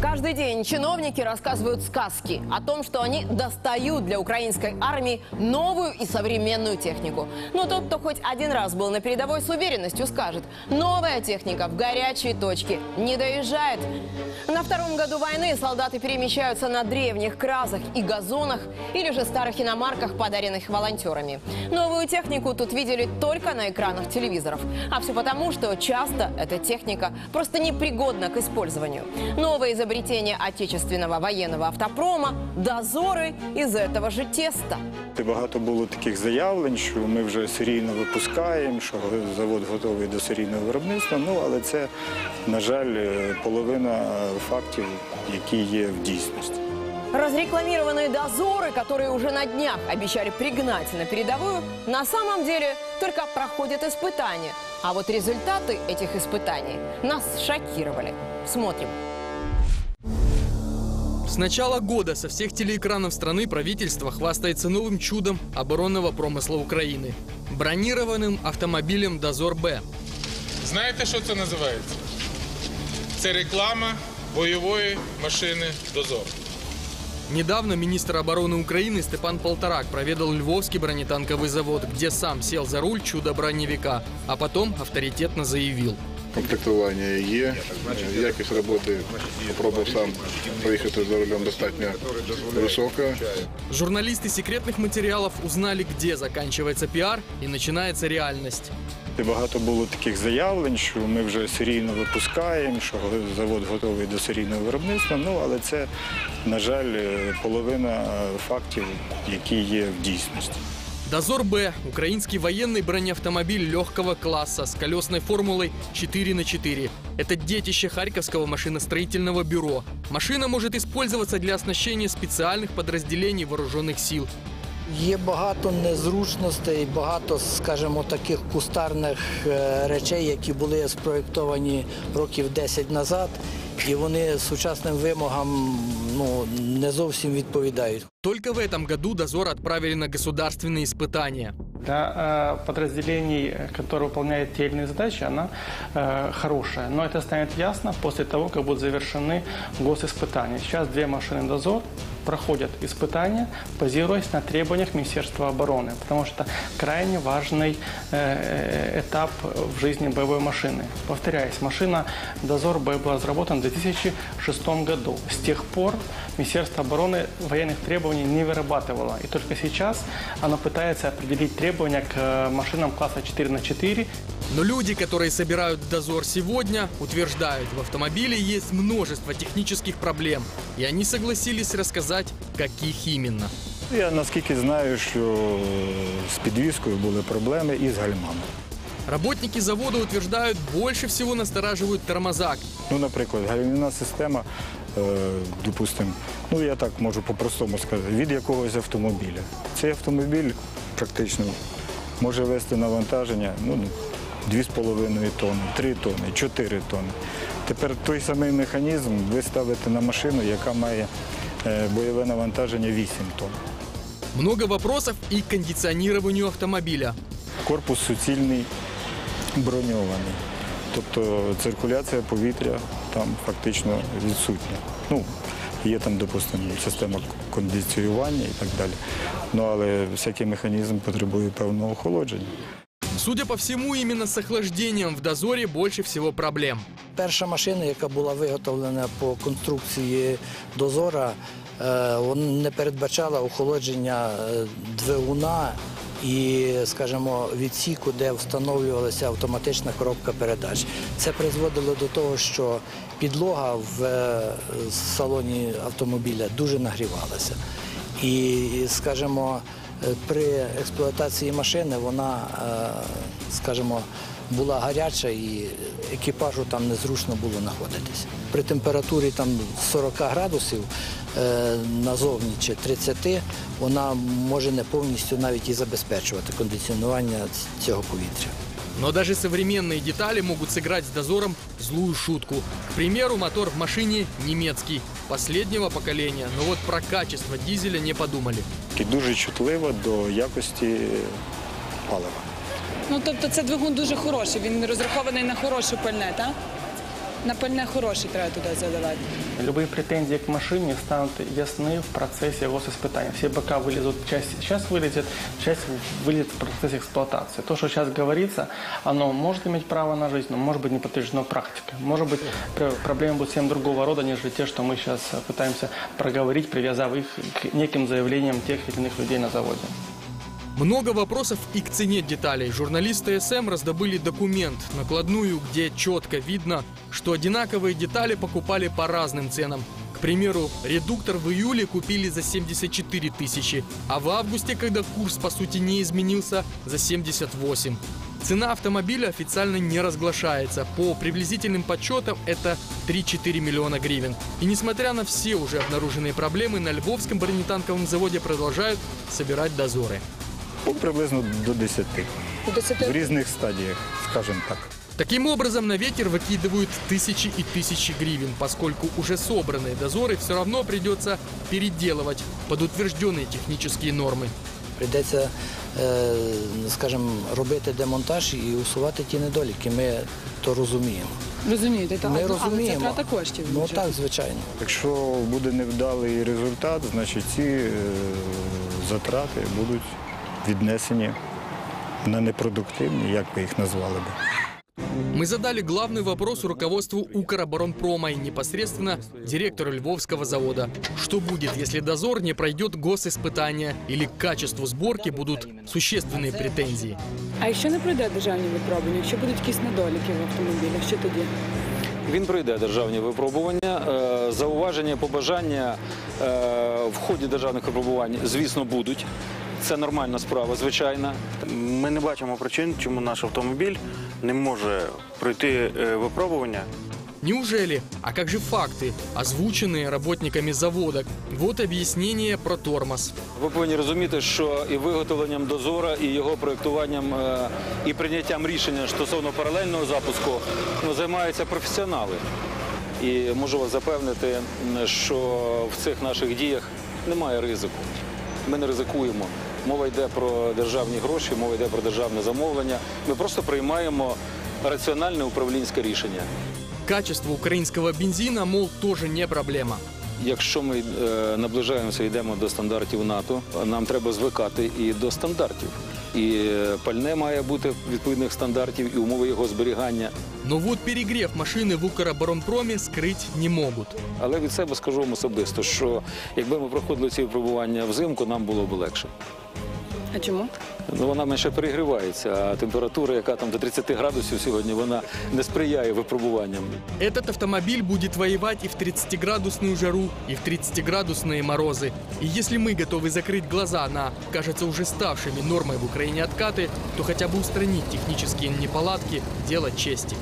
Каждый день чиновники рассказывают сказки о том, что они достают для украинской армии новую и современную технику. Но тот, кто хоть один раз был на передовой с уверенностью, скажет, новая техника в горячие точки не доезжает. На втором году войны солдаты перемещаются на древних кразах и газонах или же старых иномарках, подаренных волонтерами. Новую технику тут видели только на экранах телевизоров. А все потому, что часто эта техника просто непригодна к использованию. Новое изобретение отечественного военного автопрома – дозоры из этого же теста. І Багато було таких заявлень, що ми вже серійно випускаємо, що завод готовий до серійного виробництва. Ну але це, на жаль, е, половина е, фактів, які є в дійсності. Разрекламированные дозоры, которые уже на днях обещали пригнать на передовую, на самом деле только проходят испытания. А вот результаты этих испытаний нас шокировали. Смотрим. С начала года со всех телеэкранов страны правительство хвастается новым чудом оборонного промысла Украины – бронированным автомобилем «Дозор-Б». Знаєте, що це називається? Це реклама бойової машини Дозор. Недавно министр обороны Украины Степан Полторак проведал Львовский бронетанковый завод, где сам сел за руль чудо-броневика, а потом авторитетно заявил. Комплектування є, якість роботи спробував сам проїхати за рулем достатньо висока. Журналисты секретных материалов узнали, где заканчивается пиар и начинается реальность. І багато було таких заявлень, що ми вже серійно випускаємо, що завод готовий до серійного виробництва. Ну але це, на жаль, половина фактів, які є в дійсності. «Дозор-Б» – украинский военный бронеавтомобиль легкого класса с колесной формулой 4 на 4 Это детище Харьковского машиностроительного бюро. Машина может использоваться для оснащения специальных подразделений вооруженных сил. Є багато незручностей, багато, скажімо, таких кустарних е, речей, які були спроєктовані років 10 назад, і вони сучасним вимогам ну, не зовсім відповідають. Только в этом году «Дозор» отправили на государственные испытания. Для э, подразделений, э, которые выполняют те или иные задачи, она э, хорошая. Но это станет ясно после того, как будут завершены госиспытания. Сейчас две машины «Дозор» проходят испытания, базируясь на требованиях Министерства обороны, потому что крайне важный э, этап в жизни боевой машины. Повторяюсь, машина «Дозор Б» была разработана в 2006 году. С тех пор Министерство обороны военных требований не вырабатывало. И только сейчас оно пытается определить требования к э, машинам класса 4 на 4 Но люди, которые собирают «Дозор» сегодня, утверждают, в автомобиле есть множество технических проблем. И они согласились рассказать, каких именно. Я наскільки знаю, що з підвіскою були проблеми і з гальмами. Работники завода утверждают, больше всего настораживают тормоза. Ну, наприклад, гальмівна система, е, допустимо, ну я так можу по-простому сказати, від якогось автомобіля. Цей автомобіль практично може вести навантаження ну, 2,5 тонни, 3 тонни, 4 тонни. Тепер той самий механізм ви ставите на машину, яка має е, бойове навантаження 8 тонн. Много вопросов и к кондиционированию автомобиля. Корпус суцільний броньований. Тобто циркуляція повітря там фактично відсутня. Ну, є там, допустимо, система кондиціювання і так далі. Ну, але всякий механізм потребує певного охолодження. Судя по всему, именно с охлаждением в «Дозоре» больше всего проблем. Перша машина, яка була виготовлена по конструкції дозора, е, вона не передбачала охолодження е, двигуна і, скажімо, відсіку, де встановлювалася автоматична коробка передач. Це призводило до того, що підлога в е, салоні автомобіля дуже нагрівалася. І, скажімо, при експлуатації машини вона, е, скажімо, була гаряча і екіпажу там незручно було знаходитися. При температурі там 40 градусів е, назовні чи 30 вона може не повністю навіть і забезпечувати кондиціонування цього повітря. Но даже современные детали могут сыграть с «Дозором» злую шутку. К примеру, мотор в машине немецкий, последнего поколения. Но вот про качество дизеля не подумали. І дуже чутливо до якості палива. Ну тобто це двигун дуже хороший, він розрахований на хороше пальне, так? На пальне хороше треба туди задавати. Любые претензии к машине станут ясны в процессе госиспытания. Все бока вылезут, часть сейчас вылезет, часть вылезет в процессе эксплуатации. То, что сейчас говорится, оно может иметь право на жизнь, но может быть не подтверждено практикой. Может быть, пр- проблемы будут совсем другого рода, нежели те, что мы сейчас пытаемся проговорить, привязав их к неким заявлениям тех или иных людей на заводе. Много вопросов и к цене деталей. Журналисты СМ раздобыли документ, накладную, где четко видно, что одинаковые детали покупали по разным ценам. К примеру, редуктор в июле купили за 74 тысячи, а в августе, когда курс по сути не изменился, за 78. Цена автомобиля официально не разглашается. По приблизительным подсчетам это 3-4 миллиона гривен. И несмотря на все уже обнаруженные проблемы, на Львовском бронетанковом заводе продолжают собирать дозоры. Ну, приблизно до 10 До 10 в різних стадіях, скажімо так. Таким образом, на ветер выкидывают тысячи и тысячи гривен, поскольку уже собранные дозоры все равно придется переделывать под утвержденные технические нормы. Прийдеться, е, скажімо, робити демонтаж і усувати ті недоліки. Ми то розуміємо. Розумієте, та, Ми ну, але це розуміємо. втрата коштів. Ну бюджету. так, звичайно. Якщо буде невдалий результат, значить ці е, затрати будуть віднесені на непродуктивні, як ви їх назвали би. Мы задали главный вопрос руководству Укроборонпрома и непосредственно директору Львовского завода. Что будет, если дозор не пройдет госиспытания или к качеству сборки будут существенные претензии? А якщо не пройде державні випробування, якщо будуть якісь недоліки в автомобілях, що тоді? Він пройде державні випробування. Е, Зауваження, побажання е, в ході державних випробувань, звісно, будуть. Це нормальна справа, звичайно. Ми не бачимо причин, чому наш автомобіль не може пройти е, випробування. Неужели? А как же факты, озвученные работниками завода? Вот объяснение про тормоз. Ви повинні розуміти, що і виготовленням дозора, і його проєктуванням, е, і прийняттям рішення стосовно паралельного запуску ну, займаються професіонали. І можу вас запевнити, м, що в цих наших діях немає ризику. Ми не ризикуємо. Мова йде про державні гроші, мова йде про державне замовлення. Ми просто приймаємо раціональне управлінське рішення. Качество украинского бензина, мол, тоже не проблема. Якщо ми е, наближаємося, йдемо до стандартів НАТО, нам треба звикати і до стандартів. І е, пальне має бути відповідних стандартів, і умови його зберігання. Ну вот перегрев машини в Укроборонпромі скрити не можуть. Але від себе скажу вам особисто, що якби ми проходили ці випробування взимку, нам було б легше. А чому? Ну вона менше перегрівається, а температура, яка там до 30 градусів сьогодні, вона не сприяє випробуванням. Этот автомобиль будет воевать и в 30-градусную жару, и в 30-градусные морозы. И если мы готовы закрыть глаза на, кажется, уже ставшими нормой в Украине откаты, то хотя бы устранить технические неполадки – дело чести.